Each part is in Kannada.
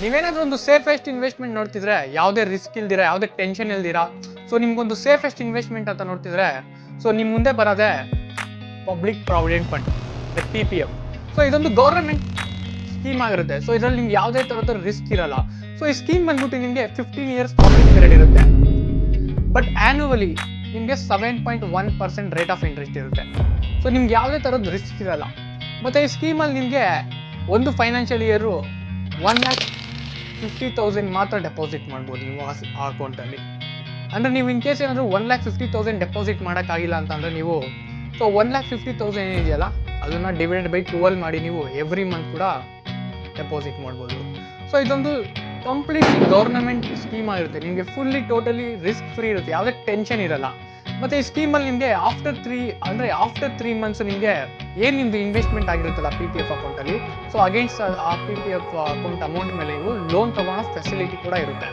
ನೀವೇನಾದ್ರೂ ಒಂದು ಸೇಫೆಸ್ಟ್ ಇನ್ವೆಸ್ಟ್ಮೆಂಟ್ ನೋಡ್ತಿದ್ರೆ, ಯಾವುದೇ ರಿಸ್ಕ್ ಇಲ್ದಿರ, ಯಾವುದೇ ಟೆನ್ಷನ್ ಇಲ್ದಿರ ಸೊ ನಿಮ್ಗೊಂದು ಸೇಫೆಸ್ಟ್ ಇನ್ವೆಸ್ಟ್ಮೆಂಟ್ ಅಂತ ನೋಡ್ತಿದ್ರೆ ಸೊ ನಿಮ್ಮ ಮುಂದೆ ಬರೋದೇ public provident fund P P F so ಇದೊಂದು ಗೌರ್ಮೆಂಟ್ ಸ್ಕೀಮ್ ಆಗಿರುತ್ತೆ. ಸೊ ಇದರಲ್ಲಿ ನಿಮ್ಗೆ ಯಾವುದೇ ಥರದ ರಿಸ್ಕ್ ಇರಲ್ಲ. ಸೊ ಈ ಸ್ಕೀಮ್ ಬಂದ್ಬಿಟ್ಟು ನಿಮಗೆ ಫಿಫ್ಟೀನ್ ಇಯರ್ಸ್ ಕಾಪಿಂಗ್ ಪೀರಿಯಡ್ ಇರುತ್ತೆ. ಬಟ್ ಆ್ಯನುವಲಿ ನಿಮಗೆ seven point one percent rate of interest ಇರುತ್ತೆ. ಸೊ ನಿಮ್ಗೆ ಯಾವುದೇ ಥರದ್ದು ರಿಸ್ಕ್ ಇರಲ್ಲ. ಮತ್ತು ಈ ಸ್ಕೀಮಲ್ಲಿ ನಿಮಗೆ ಒಂದು financial year one lakh fifty thousand ಮಾತ್ರ ಡೆಪಾಸಿಟ್ ಮಾಡ್ಬೋದು ನೀವು ಆ ಅಕೌಂಟಲ್ಲಿ ಅಂದರೆ ನೀವು ಇನ್ ಕೇಸ್ ಏನಾದರೂ one lakh fifty thousand deposit ಮಾಡೋಕ್ಕಾಗಿಲ್ಲ ಅಂತಂದರೆ ನೀವು so one lakh fifty thousand ಏನಿದೆಯಲ್ಲ ಅದನ್ನು ಡಿವೈಡೆಡ್ ಬೈ ಟ್ವೆಲ್ ಮಾಡಿ ನೀವು ಎವ್ರಿ ಮಂತ್ ಕೂಡ ಡೆಪಾಸಿಟ್ ಮಾಡ್ಬೋದು. ಸೊ ಇದೊಂದು ಕಂಪ್ಲೀಟ್ಲಿ ಗೌರ್ನಮೆಂಟ್ ಸ್ಕೀಮ್ ಆಗಿರುತ್ತೆ. ನಿಮಗೆ ಫುಲ್ಲಿ ಟೋಟಲಿ ರಿಸ್ಕ್ ಫ್ರೀ ಇರುತ್ತೆ. ಯಾವುದೇ ಟೆನ್ಷನ್ ಇರಲ್ಲ. ಮತ್ತು ಈ ಸ್ಕೀಮಲ್ಲಿ ನಿಮಗೆ ಆಫ್ಟರ್ ತ್ರೀ ಅಂದರೆ ಆಫ್ಟರ್ ತ್ರೀ ಮಂತ್ಸ್ ನಿಮಗೆ ಏನು ನಿಮ್ಮದು ಇನ್ವೆಸ್ಟ್ಮೆಂಟ್ ಆಗಿರುತ್ತಲ್ಲ ಪಿ ಪಿ ಎಫ್ ಅಕೌಂಟಲ್ಲಿ ಸೊ ಅಗೇನ್ಸ್ಟ್ ಆ P P F account amount ಮೇಲೆ ನೀವು ಲೋನ್ ತೊಗೊಳೋ ಫೆಸಿಲಿಟಿ ಕೂಡ ಇರುತ್ತೆ.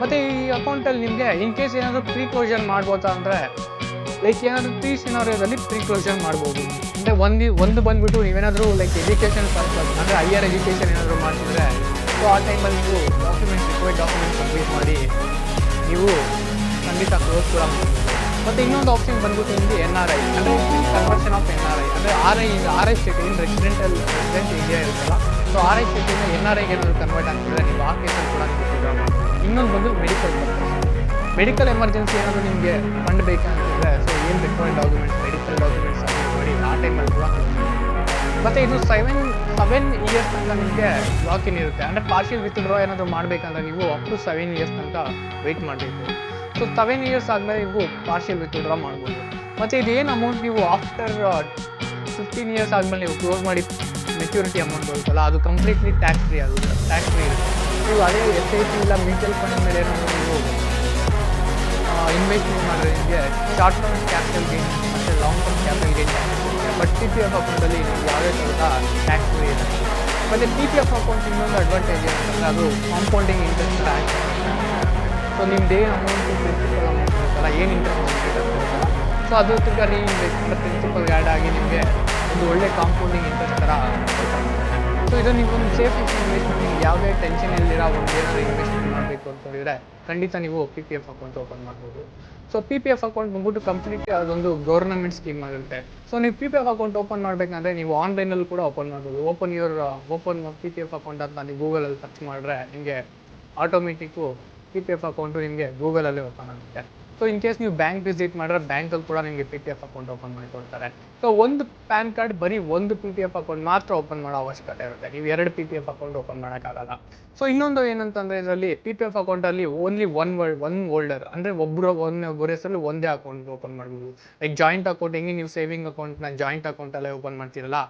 ಮತ್ತು ಈ ಅಕೌಂಟಲ್ಲಿ ನಿಮಗೆ ಇನ್ ಕೇಸ್ ಏನಾದರೂ ಪ್ರೀ ಕ್ಲೋಜರ್ ಮಾಡ್ಬೋದಾ ಅಂದರೆ ಲೈಕ್ ಏನಾದರೂ ಪ್ರೀ ಸಿನಾರಿಯೋದಲ್ಲಿ ಪ್ರೀ ಕ್ಲೋಜರ್ ಮಾಡ್ಬೋದು. ಅಂದರೆ ಒಂದು ಒಂದು ಬಂದುಬಿಟ್ಟು ನೀವೇನಾದರೂ ಲೈಕ್ ಎಜುಕೇಷನ್ ಪರ್ಪಸ್ ಅಂದರೆ ಹೈಯರ್ ಎಜುಕೇಷನ್ ಏನಾದರೂ ಮಾಡ್ತಿದ್ರೆ ಸೊ ಆ ಟೈಮಲ್ಲಿ ನೀವು ಡಾಕ್ಯುಮೆಂಟ್ಸ್ ರಿಕ್ವೈರ್ಡ್ ಡಾಕ್ಯುಮೆಂಟ್ಸ್ ಕಂಪ್ಲೀಟ್ ಮಾಡಿ, ನೀವು ಖಂಡಿತ ಕ್ಲೋಸ್ ಕೂಡ ಮಾಡ್ಬೋದು. ಮತ್ತು ಇನ್ನೊಂದು ಆಪ್ಷನ್ ಬಂದ್ಬಿಟ್ಟು ನಿಮಗೆ ಎನ್ ಆರ್ ಐ ಅಂದರೆ conversion of N R I ಅಂದರೆ R I R I state in residential resident India ಇರುತ್ತಲ್ಲ ಸೊ ಆರ್ ಐ ಸ್ಟೇಟಿಂದ ಎನ್ ಆರ್ ಐಗೆ ಏನಾದರೂ ಕನ್ವರ್ಟ್ ಆಗ್ತಿದ್ರೆ ನೀವು ಆ ಕೇಸಲ್ಲಿ ಕೂಡ ಇನ್ನೊಂದು ಬಂದು ಮೆಡಿಕಲ್ ಮೆಡಿಕಲ್ ಎಮರ್ಜೆನ್ಸಿ ಏನಾದರೂ ನಿಮಗೆ ಫಂಡ್ ಬೇಕಂತಿದ್ರೆ ಸೊ ಏನು required documents medical documents submit ಮಾಡಿ ಆ ಟೈಮಲ್ಲಿ ಕೂಡ ಮತ್ತು ಇದು ಸೆವೆನ್ ಸೆವೆನ್ ಇಯರ್ಸ್ ತನಕ ನಿಮಗೆ ಲಾಕ್ ಇರುತ್ತೆ. ಅಂದರೆ ಪಾರ್ಷಿಯಲ್ ವಿತ್ಡ್ರಾ ಏನಾದರೂ ಮಾಡಬೇಕಂದ್ರೆ ನೀವು ಅಪ್ ಟು ಸೆವೆನ್ ಇಯರ್ಸ್ ತನಕ ವೆಯ್ಟ್ ಮಾಡಬೇಕು. ಸೊ ಸೆವೆನ್ ಇಯರ್ಸ್ ಆದಮೇಲೆ ನೀವು ಪಾರ್ಷಿಯಲ್ ವಿತ್ಡ್ರಾ ಮಾಡ್ಬೋದು. ಮತ್ತು ಇದೇನು ಅಮೌಂಟ್ ನೀವು ಆಫ್ಟರ್ ಫಿಫ್ಟೀನ್ ಇಯರ್ಸ್ ಆದಮೇಲೆ ನೀವು ಕ್ಲೋಸ್ ಮಾಡಿ ಮೆಚ್ಯೂರಿಟಿ ಅಮೌಂಟ್ ಬರುತ್ತಲ್ಲ, ಅದು ಕಂಪ್ಲೀಟ್ಲಿ ಟ್ಯಾಕ್ಸ್ ಫ್ರೀ ಆಗುತ್ತೆ ಟ್ಯಾಕ್ಸ್ ಫ್ರೀ ಇರುತ್ತೆ. ನೀವು ಅದೇ ಎಸ್ ಐ ಪಿ ಇಲ್ಲ ಮ್ಯೂಚುವಲ್ ಫಂಡ್ ಮೇಲೆ ಏನಾದರೂ ನೀವು ಇನ್ವೆಸ್ಟ್ಮೆಂಟ್ ಮಾಡಿದ್ರೆ ನಿಮಗೆ ಶಾರ್ಟ್ ಟರ್ಮ್ ಕ್ಯಾಪಿಟಲ್ ಗೇನ್ ಮತ್ತು long term capital gain but T P F ಅಕೌಂಟಲ್ಲಿ ನೀವು ಯಾವುದೇ ಥರದ ಟ್ಯಾಕ್ಸ್ ಫ್ರೀ ಇರುತ್ತೆ. ಮತ್ತು ಪಿ ಪಿ ಎಫ್ ಅಕೌಂಟ್ ಇನ್ನೊಂದು ಅಡ್ವಾಂಟೇಜ್ ಏನಂತಂದರೆ ಅದು ಕಾಂಪೌಂಡಿಂಗ್ ಇಂಟ್ರೆಸ್ಟ್ ಟ್ಯಾಕ್ಸ್ ಸೊ ನಿಮ್ಮ ಏನು ಅಮೌಂಟ್ ಪ್ರಿನ್ಸಿಪಲ್ ಅಮೌಂಟ್ ಏನು ಇಂಟ್ರೆಸ್ಟ್ ಸೊ ಅದು ತಿರ್ಗ ಅಂದರೆ ಪ್ರಿನ್ಸಿಪಲ್ ಆ್ಯಡ್ ಆಗಿ ನಿಮಗೆ ಒಂದು ಒಳ್ಳೆ ಕಾಂಪೌಂಡಿಂಗ್ ಇಂಟ್ರೆಸ್ಟ್ ಥರ ಸೊ ಇದು ನೀವು ಒಂದು ಸೇಫ್ ಇನ್ವೆಸ್ಟ್ಮೆಂಟ್ ನಿಮ್ಗೆ ಯಾವುದೇ ಟೆನ್ಷನ್ ಇಲ್ದಿರ ಒಂದು ಏನಾದ್ರು ಇನ್ವೆಸ್ಟ್ಮೆಂಟ್ ಮಾಡಬೇಕು ಅಂತ ಹೇಳಿದ್ರೆ, ಖಂಡಿತ ನೀವು P P F account open ಮಾಡ್ಬೋದು. So P P F account ಬಂದ್ಬಿಟ್ಟು ಕಂಪ್ಲೀಟ್ ಅದೊಂದು ಗೌರ್ನಮೆಂಟ್ ಸ್ಕೀಮ್ ಆಗಿರುತ್ತೆ. ಸೊ ನೀವು P P F account open ಮಾಡಬೇಕಂದ್ರೆ ನೀವು ಆನ್ಲೈನಲ್ಲಿ ಕೂಡ ಓಪನ್ ಮಾಡ್ಬೋದು. Open your open P P F account ಅಂತ ನೀವು ಗೂಗಲಲ್ಲಿ ಸರ್ಚ್ ಮಾಡಿದ್ರೆ ನಿಮಗೆ automatic P P F account ನಿಮಗೆ ಗೂಗಲಲ್ಲಿ ಓಪನ್ ಆಗುತ್ತೆ. ಸೊ ಇನ್ ಕೇಸ್ ನೀವು ಬ್ಯಾಂಕ್ ವಿಸಿಟ್ ಮಾಡಿದ್ರೆ ಬ್ಯಾಂಕಲ್ಲಿ ಕೂಡ ನಿಮಗೆ P T F account open ಮಾಡಿ ಕೊಡ್ತಾರೆ. ಸೊ ಒಂದು ಪ್ಯಾನ್ ಕಾರ್ಡ್ ಬರೀ ಒಂದು ಪಿ ಟಿ ಎಫ್ ಅಕೌಂಟ್ ಮಾತ್ರ ಓಪನ್ ಮಾಡೋ ಅವಶ್ಯಕತೆ ಇರುತ್ತೆ. ನೀವು ಎರಡು P T F account open ಮಾಡೋಕ್ಕಾಗಲ್ಲ. ಸೊ ಇನ್ನೊಂದು ಏನಂತಂದರೆ ಇದರಲ್ಲಿ ಪಿ ಪಿ ಎಫ್ ಅಕೌಂಟಲ್ಲಿ only one word one holder ಅಂದರೆ ಒಬ್ಬರು ಒಂದು ಒಬ್ಬರ ಹೆಸರಲ್ಲಿ ಒಂದೇ ಅಕೌಂಟ್ ಓಪನ್ ಮಾಡ್ಬೋದು. ಲೈಕ್ ಜಾಯಿಂಟ್ ಅಕೌಂಟ್ ಹೆಂಗೆ ನೀವು ಸೇವಿಂಗ್ ಅಕೌಂಟ್ನ ಜಾಯಿಂಟ್ ಅಕೌಂಟಲ್ಲೇ ಓಪನ್ ಮಾಡ್ತೀರಲ್ಲ?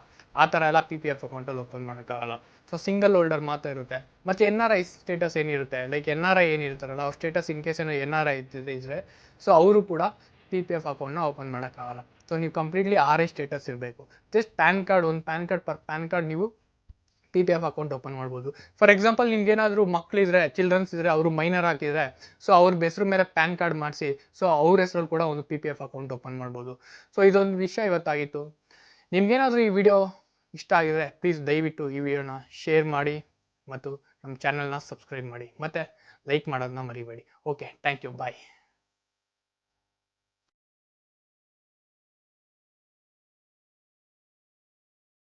ಆ ಥರ ಎಲ್ಲ ಪಿ ಪಿ ಎಫ್ ಅಕೌಂಟಲ್ಲಿ ಓಪನ್ ಮಾಡೋಕ್ಕಾಗಲ್ಲ ಸೊ ಸಿಂಗಲ್ ಹೋಲ್ಡರ್ ಮಾತ್ರ ಇರುತ್ತೆ. ಮತ್ತು ಎನ್ ಆರ್ ಐ ಸ್ಟೇಟಸ್ ಏನಿರುತ್ತೆ? ಲೈಕ್ ಎನ್ ಆರ್ ಐ ಏನಿರ್ತಾರಲ್ಲ ಅವ್ರ ಸ್ಟೇಟಸ್ ಇನ್ ಕೇಸ್ ಏನೋ ಎನ್ ಆರ್ ಐ ಇದ್ರೆ ಸೊ ಅವರು ಕೂಡ ಪಿ ಪಿ ಎಫ್ ಅಕೌಂಟ್ನ ಓಪನ್ ಮಾಡೋಕ್ಕಾಗಲ್ಲ ಸೊ ನೀವು ಕಂಪ್ಲೀಟ್ಲಿ ಆರ್ ಐ ಸ್ಟೇಟಸ್ ಇರಬೇಕು. ಜಸ್ಟ್ ಪ್ಯಾನ್ ಕಾರ್ಡ್ ಒಂದು PAN card per PAN card ನೀವು P P F account open ಮಾಡ್ಬೋದು. ಫಾರ್ ಎಕ್ಸಾಂಪಲ್ ನಿಮ್ಗೆ ಏನಾದರೂ ಮಕ್ಕಳಿದ್ರೆ ಚಿಲ್ಡ್ರನ್ಸ್ ಇದ್ದರೆ ಅವರು ಮೈನರ್ ಹಾಕಿದ್ರೆ ಸೊ ಅವ್ರ ಹೆಸರು ಮೇಲೆ ಪ್ಯಾನ್ ಕಾರ್ಡ್ ಮಾಡಿಸಿ ಸೊ ಅವ್ರ ಹೆಸರಲ್ಲಿ ಕೂಡ ಒಂದು P P F account open ಮಾಡ್ಬೋದು. ಸೊ ಇದೊಂದು ವಿಷಯ ಇವತ್ತಾಗಿತ್ತು. ನಿಮ್ಗೇನಾದರೂ ಈ ವಿಡಿಯೋ ಇಷ್ಟ ಆಗಿದ್ರೆ ಪ್ಲೀಸ್ ದಯವಿಟ್ಟು ಈ ವಿಡಿಯೋನ ಶೇರ್ ಮಾಡಿ ಮತ್ತು ನಮ್ಮ ಚಾನಲ್ನ ಸಬ್ಸ್ಕ್ರೈಬ್ ಮಾಡಿ. ಮತ್ತು ಲೈಕ್ ಮಾಡೋದನ್ನ ಮರಿಬೇಡಿ. Okay thank you bye